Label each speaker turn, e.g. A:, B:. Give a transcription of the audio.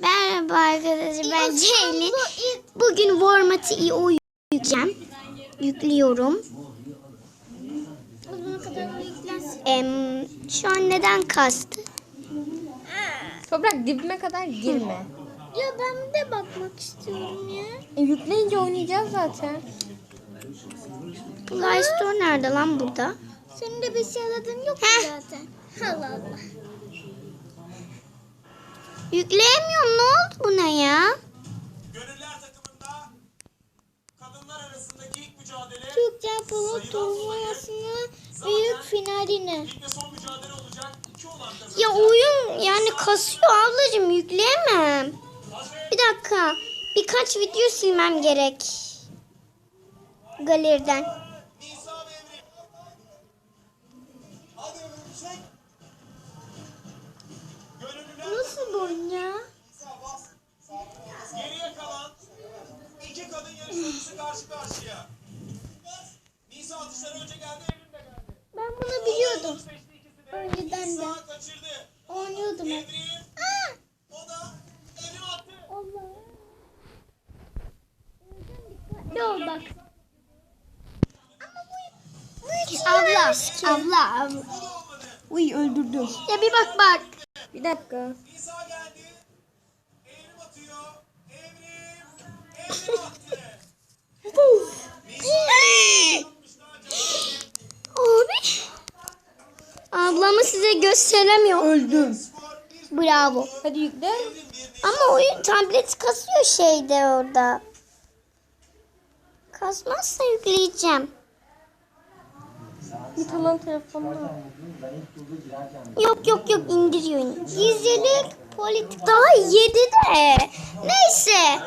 A: Merhaba arkadaşlar ben Ceylin. Bugün Warmat'ı iyi yükleyeceğim. Yüklüyorum.
B: O yüklensin.
A: Em, şu an neden kastı?
C: Toprak dibime kadar girme.
B: Ya ben de bakmak istiyorum ya.
C: E, yükleyince oynayacağız zaten.
A: Play Store nerede lan burada?
B: Senin de bir şey aradığın yok
A: Heh.
B: zaten? Allah Allah.
A: Yükleyemiyorum ne oldu buna ya?
D: Gönüller takımında kadınlar arasındaki ilk mücadele
B: Türkçe Polo turnuvasının büyük finaline.
D: ilk ve son mücadele olacak. İki olan kazanacak.
A: Ya oyun yani kasıyor ablacığım yükleyemem. Bir dakika. Birkaç video silmem gerek. Galeriden.
D: Bas. Geriye kalan iki kadın yarışmacısı karşı karşıya. Nisa atışları önce geldi, Evrim de geldi.
B: Ben bunu biliyordum. Önceden de.
D: Nisa kaçırdı.
B: Oynuyordum hep.
D: Evrim. O da Evrim attı.
B: Allah. Yok bak.
A: Abla, abla, abla.
C: Uy öldürdüm.
A: Ya bir bak bak.
C: Bir dakika.
D: Nisa geldi. Evrim atıyor. Evrim. Evrim attı.
A: Abi. Ablamı size gösteremiyorum.
C: Öldüm.
A: Bravo.
C: Hadi yükle.
A: Ama oyun tablet kasıyor şeyde orada. Kasmazsa yükleyeceğim.
C: Git alan telefonunu.
A: Yok yok yok indiriyor. Gizlilik politik daha yedi de. Neyse.